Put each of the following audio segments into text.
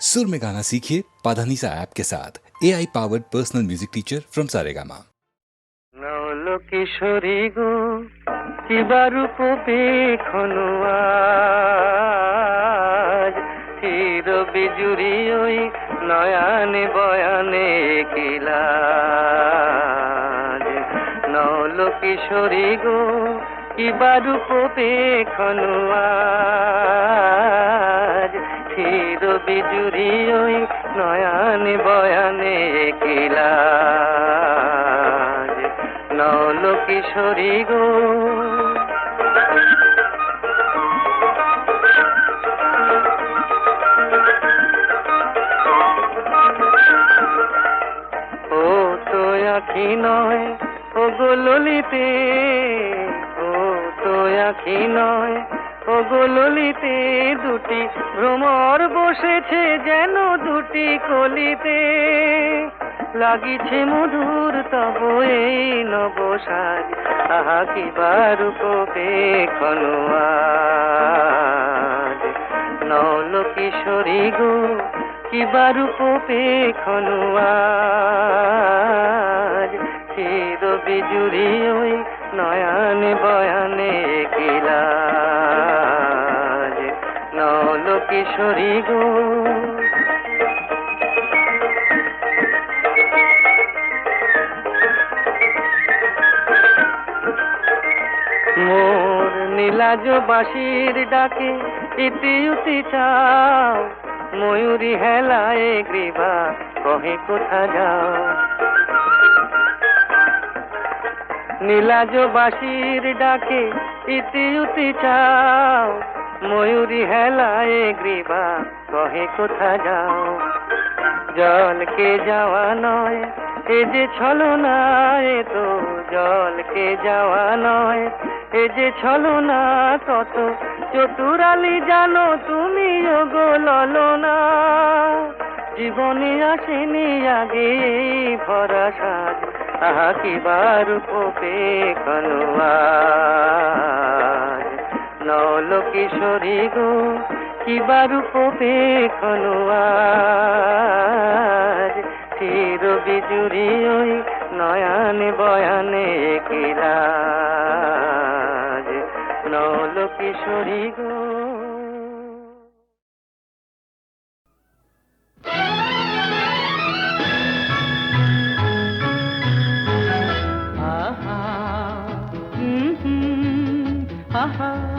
सुर में गाना सीखिए पाधानीसा ऐप के साथ A I powered personal music teacher from Saregama নল কিশোরী গো কিবা রূপ পেখনু আজ চির বিজুরি ওই নয়ানে বয়ানে কিলাজ নল কিশোরী গো কিবা রূপ পেখনু বিজুরি ওই নয়ানে বয়ানে কিলাজ নল কিশোরী গো। ও তো নয়, ও গো ললিতে, ও তো আখি নয় ও গো ললিতে দুটি ভ্রমর বসেছে যেন দুটি কলিতে। লাগিছে মধুর তব এই নবসাজ, আহা কি বারুপ পেখনুয়াজ নল কিশোরী গো, কি বারুপ পেখনুয়াজ চির বিজুরি ওই নয়ানে বয়ানে নল কিশোরী গো। মোর নীলাজ বাঁশির ডাকে ইতি উতি চাও। ময়ূরী হেলায় গ্রীবা, কহে কোথা যাও? নীলাজ বাঁশির ডাকে ইতি উতি চাও। ময়ূরী হেলায় গ্রীবা, কহে কোথা যাও? জলকে যাওয়া নয়, এ যে ছলনা এ তো জলকে যাওয়া নয়, এ যে ছলনা কত চতুরালি জানো তুমি গো ললনা। জীবনে আসেনি আগে ভরা সাজ আহা কি বারু কোপে কনুয়াজ নল কিশোরী গো, কি বারু কোপে কনুয়াজ চির বিজুরি ওই নয়ানে বয়ানে কিলাজ নল কিশোরী গো। আহা।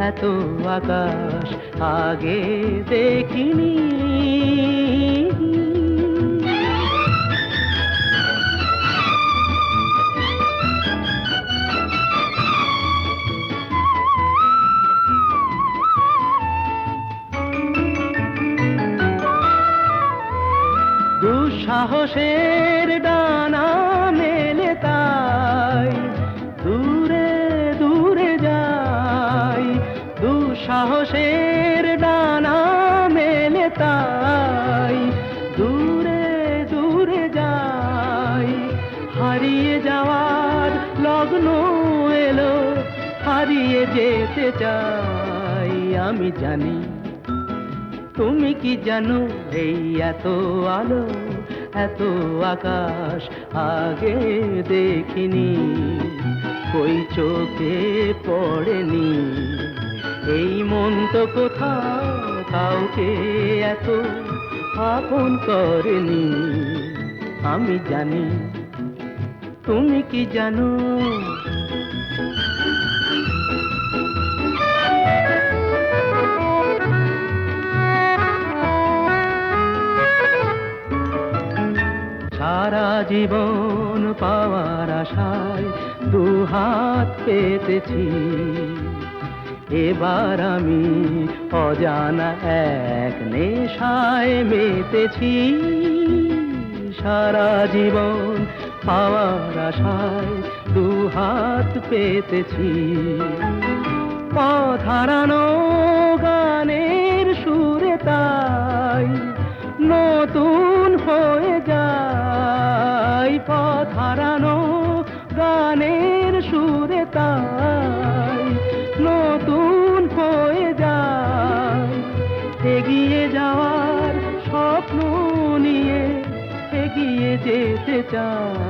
এত আকাশ আগে দেখিনি হারিয়ে যাওয়ার লগ্ন এলো, হারিয়ে যেতে চাই, আমি জানি। তুমি কি জানো, এই এত আলো, এত আকাশ আগে দেখিনি। কই চোখে পড়েনি, এই মন তো কোথাও কাউকে এত আপন করেনি। আমি জানি তুমি কি জানো? সারা জীবন পাওয়ার আশায় দু হাত পেতেছি। এবার আমি অজানা এক নেশায় মেতেছি। সারা জীবন পাওয়ার আশায় দু হাত পেতেছি। পথ হারানো গানের সুরে তাই নতুন হয়ে যায় পথ হারানো গানের সুরে তাই নতুন হয়ে যায় এগিয়ে যাওয়ার স্বপ্ন নিয়ে এগিয়ে যেতে চাই।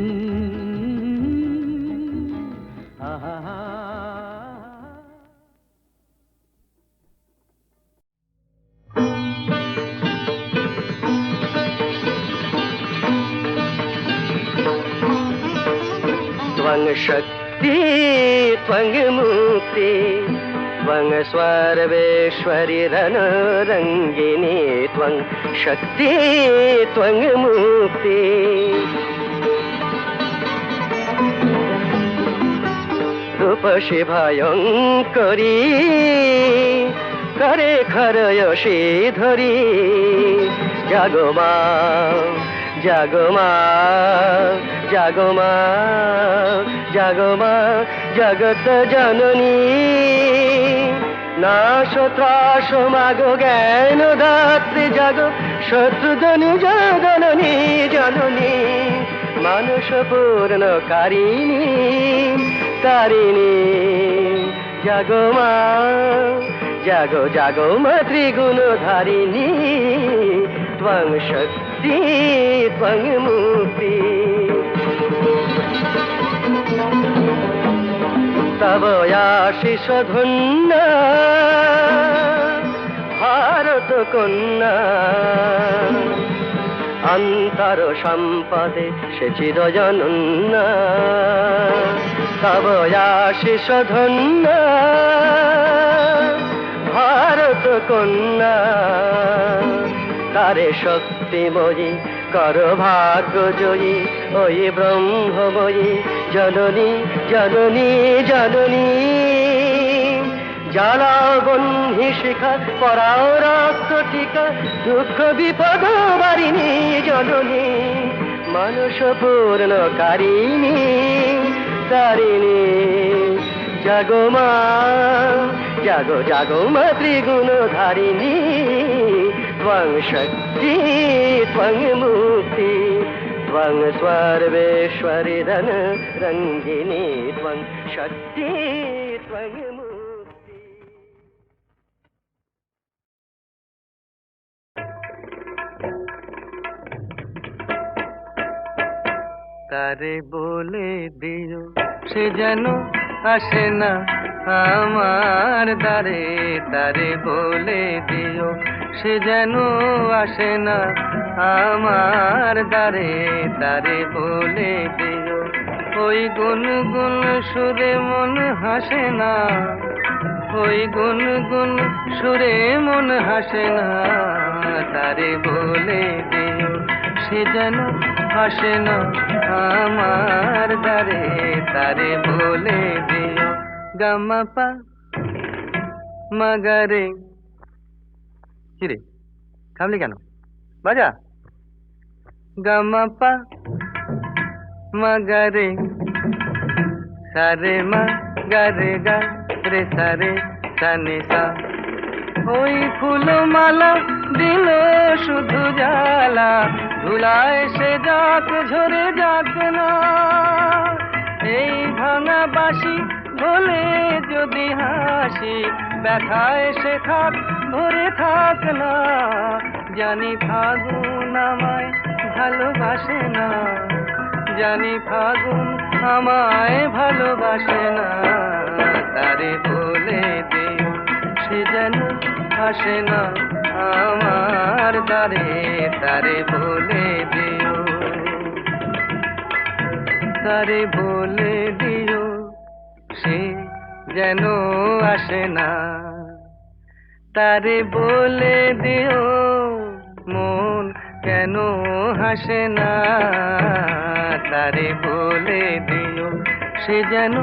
शक्ति त्वं मुक्ति त्वं सर्वेश्वरि रणरङ्गिनी त्वं शक्ति त्वं मुक्ति রূপসী ভয়ঙ্করী করে খরয়সী ধরি জাগমা জাগমা জাগমা জাগমা জগত জননী। নাশ ত্রাস মাগ জ্ঞান দাত্রী জগ, শত্রুধনু জননী জননী। মানুষ পূর্ণ কারিণী তারিণী। জাগমা, জাগো জাগো মা ত্রিগুণ ধারিণী ত্বং শক্তি, ত্বং মুক্তি। তব আশিস ধন্য ভারত কন্যা। অন্তর সম্পদে সে চিরজনন্য। তব আশিস ধন্য ভারত কন্যা। তারে শক্তিময়ী, কর ভাগ্য জয়ী ওই ব্রহ্মময়ী। জননী জননী জননী। জ্বালা বন্ধি শিখা, পরাও রক্ত টিকা, দুঃখ বিপদ বারিণী জননী। মানুষ পূর্ণ কারিণী তারিণী জাগমা জাগো জাগো মা ত্রিগুণ ধারিণী ত্বং শক্তি, ত্বং মুক্তি। সর্বেশ্বরি রন রঙ্গিনী ত্বং শক্তি ত্বং তারে বলে দিও, সে যেন আসে না আমার দ্বারে। তারে বলে দিও সে যেন আসে না, আমার দ্বারে তারে বলে দিও। ওই গুন গুন সুরে মন হাসে না, ওই গুন গুন সুরে মন হাসে না, তারে বলে দিও। সে যেন হাসে না, আমার দ্বারে তারে বলে দিও। গামাপা মাগারে কিরে থামলি কেন? বাজা? গামাপা, মাগারে, সারে মা, গারে গা, রে সারে, সানে সা। ওই ফুলমালা দিল শুধু জালা ধুলায় সে যাক, ঝরে যাক না। এই ভাঙা বাসি বলে যদি হাসি, ব্যথায় সে থাক ভরে থাক না জানি ফাগুন আমায় ভালোবাসে না। জানি ফাগুন আমায় ভালোবাসে না। তারে বলে দিও সে যেন আসে না আমার দ্বারে তারে বলে দিও, তারে বলে দিও, সে যেন আসে না। তারে বলে দিও, মন কেন হাসে না? তারে বলে দিও, সে যেন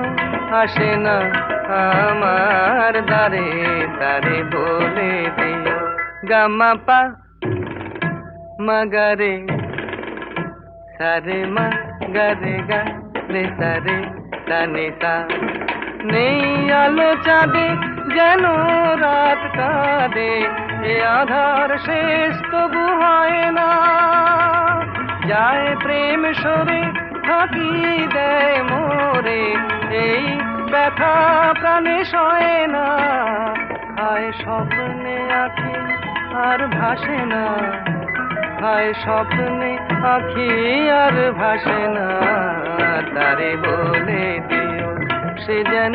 আসে না আমার দ্বারে। তারে বলে দিও, গামা পা মাগারে, সারে মা গারে গা রে, সারে তানে সা নেই আলো চাঁদে যেন রাত কাঁদে, এ আধার শেষ তবু হয় না। যায় প্রেম সরে থাকি দেয় মোরে, এই ব্যথা প্রাণে সয় না। হায় স্বপ্নে আঁখি আর ভাসে না। হায় স্বপ্নে আখি আর ভাসে না। তারে বলে দিও, সে যেন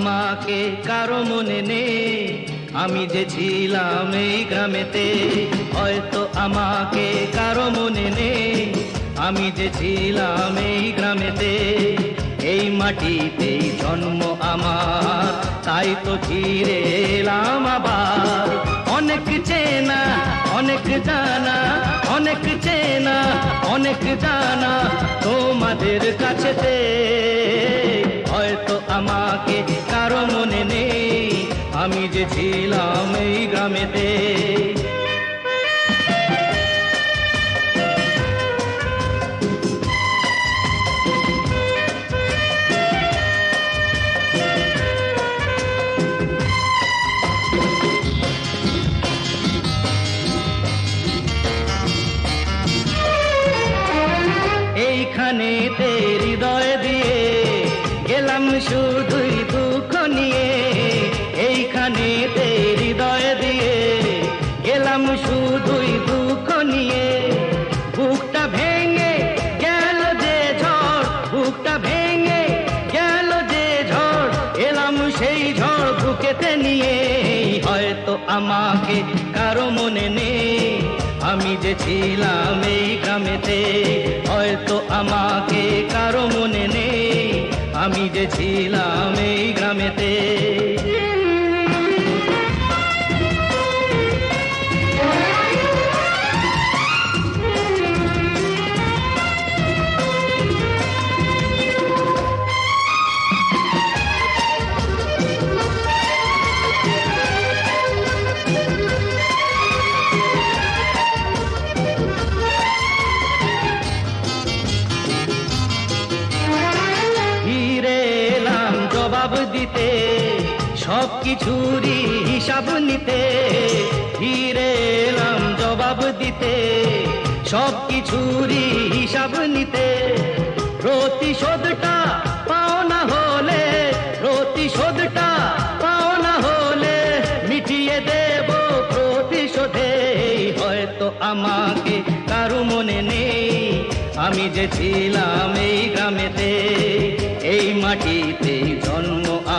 আমাকে কারও মনে নেই। আমি যে ছিলাম এই গ্রামেতে, হয়তো আমাকে কারও মনে নেই। আমি যে ছিলাম এই গ্রামেতে, এই মাটিতেই জন্ম আমার। তাই তো ফিরে এলাম আবার। অনেক চেনা, অনেক জানা, অনেক চেনা, অনেক জানা তোমাদের কাছেতে। আমি যে ছিলাম এই গ্রামেতে। এইখানেতে হৃদয় দিয়ে গেলাম শুধুই আমি যে ছিলাম এই গ্রামেতে, হয়তো আমাকে কারও মনে নেই। আমি যে ছিলাম এই গ্রামেতে দিতে সব কিছুরই হিসাব নিতে, ফিরে এলাম জবাব দিতে সব কিছুরই হিসাব নিতে। প্রতিশোধটা পাওনা হলে, প্রতিশোধটা পাওনা হলে মিটিয়ে দেব প্রতিশোধে। হয়তো আমাকে কারও মনে নেই, আমি যে ছিলাম এই গ্রামেতে, এই মাটিতে জন্ম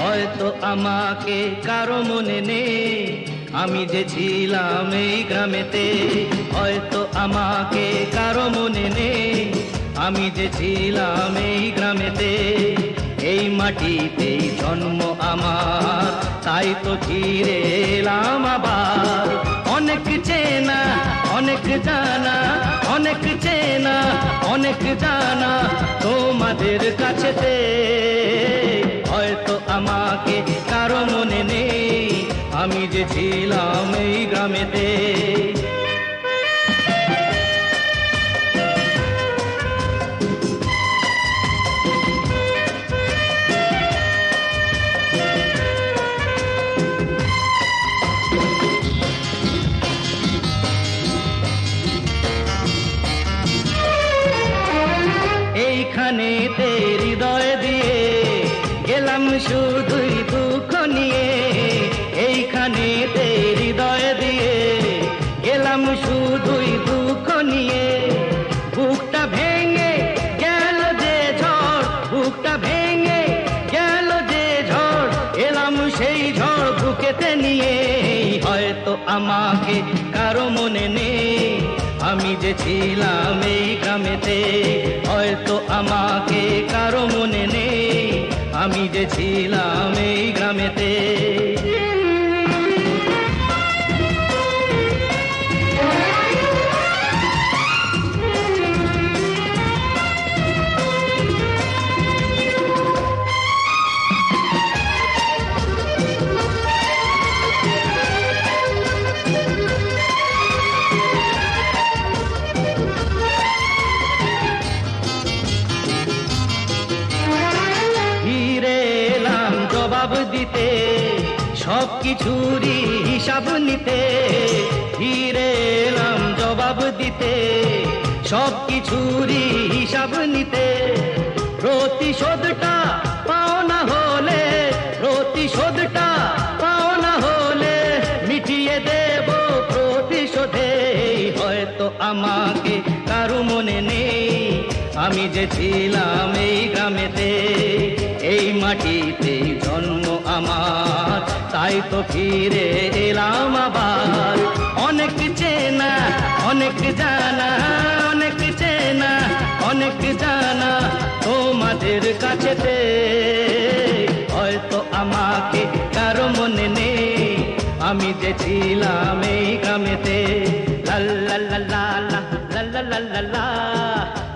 হয়তো আমাকে কারও মনে নেই। আমি যে ছিলাম এই গ্রামেতে, হয়তো আমাকে কারও মনে নেই। আমি যে ছিলাম এই গ্রামেতে, এই মাটিতেই জন্ম আমার। তাই তো ফিরে এলাম আবার। অনেক চেনা, অনেক জানা, অনেক চেনা, অনেক জানা তোমাদের কাছেতে। হয়তো আমাকে আমি যে ছিলাম এই গ্রামেতে। এইখানে তে হৃদয় দিয়ে গেলাম শুধুই কারও মনে নেই। আমি যে ছিলাম এই গ্রামেতে, হয়তো আমাকে কারও মনে নেই। আমি যে ছিলাম এই গ্রামেতে। জবাব দিতে সব কিছুরই হিসাব নিতে। ফিরে এলাম জবাব দিতে সব কিছুরই হিসাব নিতে। প্রতিশোধটা পাওনা হলে, প্রতিশোধটা পাওনা হলে মিটিয়ে দেব প্রতিশোধে। হয়তো আমাকে কারও মনে নেই, আমি যে ছিলাম এই গ্রামেতে, এই মাটিতে জন্ম আমার তাই তো ফিরে এলাম আবার অনেক চেনা অনেক জানা অনেক চেনা অনেক জানা তোমাদের কাছেতে হয়তো আমাকে কারও মনে নেই আমি যে ছিলাম এই গ্রামেতে লা লা লা লা লা লা লা লা লা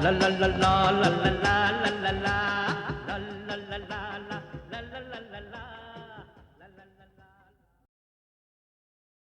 লা লা লা লা লা লা লা লা লা la la la.